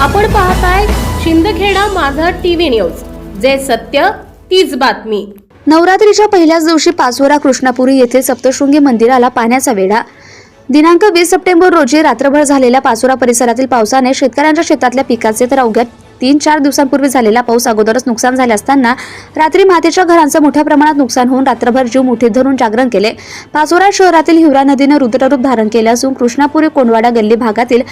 आपण पाहताय शिंदखेडा माझा टीव्ही न्यूज. जे सत्य तीच बातमी. नवरात्रीच्या पहिल्याच दिवशी पाचोरा कृष्णापुरी येथील सप्तशृंगी मंदिराला पाण्याचा वेढा. दिनांक वीस सप्टेंबर रोजी रात्रभर झालेल्या पाचोरा परिसरातील पावसाने शेतकऱ्यांच्या शेतातल्या पिकाचे तर अवघ्या तीन चार दिवसांपूर्वी झालेला पाऊस अगोदरच नुकसान झाले असताना रात्री मातेच्या घरांचं मोठ्या प्रमाणात नुकसान होऊन रात्रभर जीव मुठीत धरून जागरण केले. पाचोरा शहरातील हिवरा नदीनं रुद्ररूप धारण केले असून कृष्णापुरी कोंडवाडा गल्ली भागातील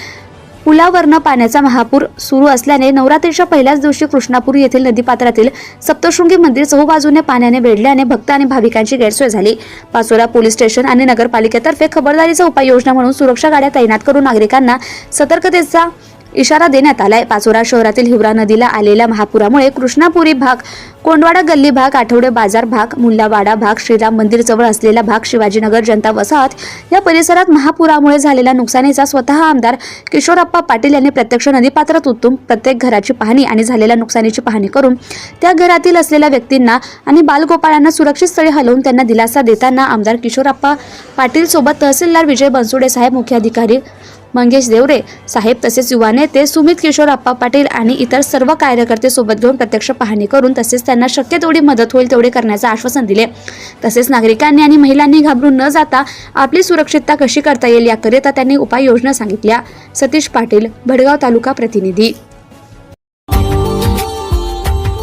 पुलावरनं पाण्याचा महापूर सुरू असल्याने नवरात्रीच्या पहिल्याच दिवशी कृष्णापूर येथील नदीपात्रातील सप्तशृंगी मंदिर चहूबाजूने पाण्याने वेढल्याने भक्त आणि भाविकांची गैरसोय झाली. पाचोरा पोलीस स्टेशन आणि नगरपालिकेतर्फे खबरदारीचा उपाययोजना म्हणून सुरक्षा गाड्या तैनात करून नागरिकांना सतर्कतेचा इशारा देण्यात आलाय. पाचोरा शहरातील हिवरा नदीला आलेल्या महापुरामुळे कृष्णापुरी भाग कोंडवाडा गल्ली भाग आठवडे बाजार भाग मुल्लावाडा भाग श्रीराम मंदिर जवळ असलेला भाग शिवाजीनगर जनता वसाहत या परिसरात महापुरामुळे झालेल्या नुकसानीचा स्वतः आमदार किशोरप्पा पाटील यांनी प्रत्यक्ष नदीपात्रात उतरून प्रत्येक घराची पाहणी आणि झालेल्या नुकसानीची पाहणी करून त्या घरातील असलेल्या व्यक्तींना आणि बालगोपाळांना सुरक्षित स्थळी हलवून त्यांना दिलासा देताना आमदार किशोरप्पा पाटील सोबत तहसीलदार विजय बनसुडे साहेब मुख्य अधिकारी मंगेश देवरे साहेब तसेच युवा नेते सुमित किशोरप्पा पाटील आणि इतर सर्व कार्यकर्ते सोबत घेऊन प्रत्यक्ष पाहणी करून तसेच त्यांना शक्य तेवढी मदत होईल तेवढे करण्याचे आश्वासन दिले तसेच नागरिकांनी आणि महिलांनी घाबरून न जाता आपली सुरक्षितता कशी करता येईल याकरिता त्यांनी उपाययोजना सांगितल्या सतीश पाटील भडगाव तालुका प्रतिनिधी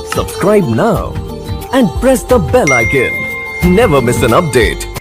Subscribe now and press the bell icon. Never miss an update.